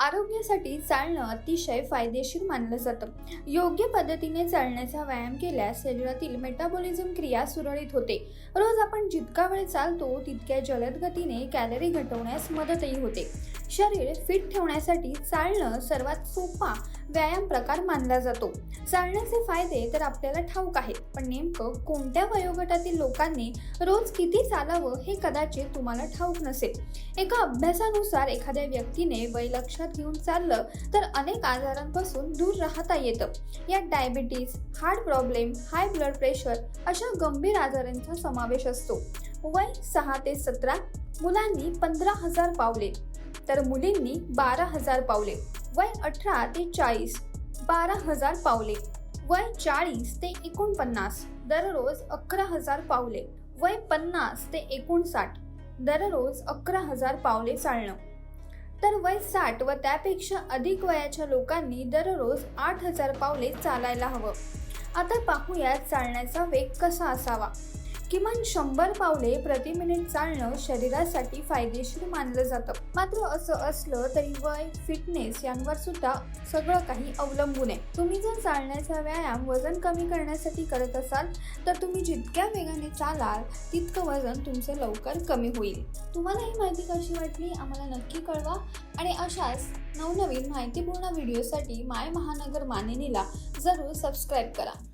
आरोग्यासाठी चालणं अतिशय फायदेशीर मानलं जातं. योग्य पद्धतीने चालण्याचा व्यायाम केल्यास शरीरातील मेटाबॉलिझम क्रिया सुरळीत होते. रोज आपण जितका वेळ चालतो तितक्या जलद गतीने कॅलरी घटवण्यास मदतही होते. शरीर फिट ठेवण्यासाठी चालणं सर्वात सोपा व्यायाम प्रकार मानला जातो. चालण्याचे फायदे तर आपल्याला ठाऊक आहेत पण नेमकं कोणत्या वयोगटातील लोकांनी रोज किती चालावं हे कदाचित तुम्हाला ठाऊक नसेल. एका अभ्यासानुसार एखाद्या व्यक्तीने वय लक्षात घेऊन चाललं तर अनेक आजारांपासून दूर राहता येतं. यात diabetes heart problem high blood pressure अशा गंभीर आजारांचा समावेश असतो. वय सहा ते सतरा मुलांनी पंधरा हजार पावले. तर मुलींनी बारा हजार पावले. वय अठरा ते चाळीस बारा हजार पावले. वय चाळीस ते एकोणपन्नास दररोज अकरा हजार पावले. वय पन्नास ते एकोणसाठ दररोज अकरा हजार पावले चालणं. तर वय साठ व त्यापेक्षा अधिक वयाच्या लोकांनी दररोज आठ हजार पावले चालायला हवं. आता पाहूया चालण्याचा वेग कसा असावा. किमान शंभर पावले प्रति मिनिट चालणं शरीरासाठी फायदेशीर मानलं जातं. मात्र असं असलं तरी वय फिटनेस यांवर सुद्धा सगळं काही अवलंबून आहे. तुम्ही जर चालण्याचा व्यायाम वजन कमी करण्यासाठी करत असाल तर तुम्ही जितक्या वेगाने चालाल तितकं वजन तुमचं लवकर कमी होईल. तुम्हाला ही माहिती कशी वाटली आम्हाला नक्की कळवा. आणि अशाच नवनवीन माहितीपूर्ण व्हिडिओसाठी माय महानगर मानिनीला जरूर सबस्क्राईब करा.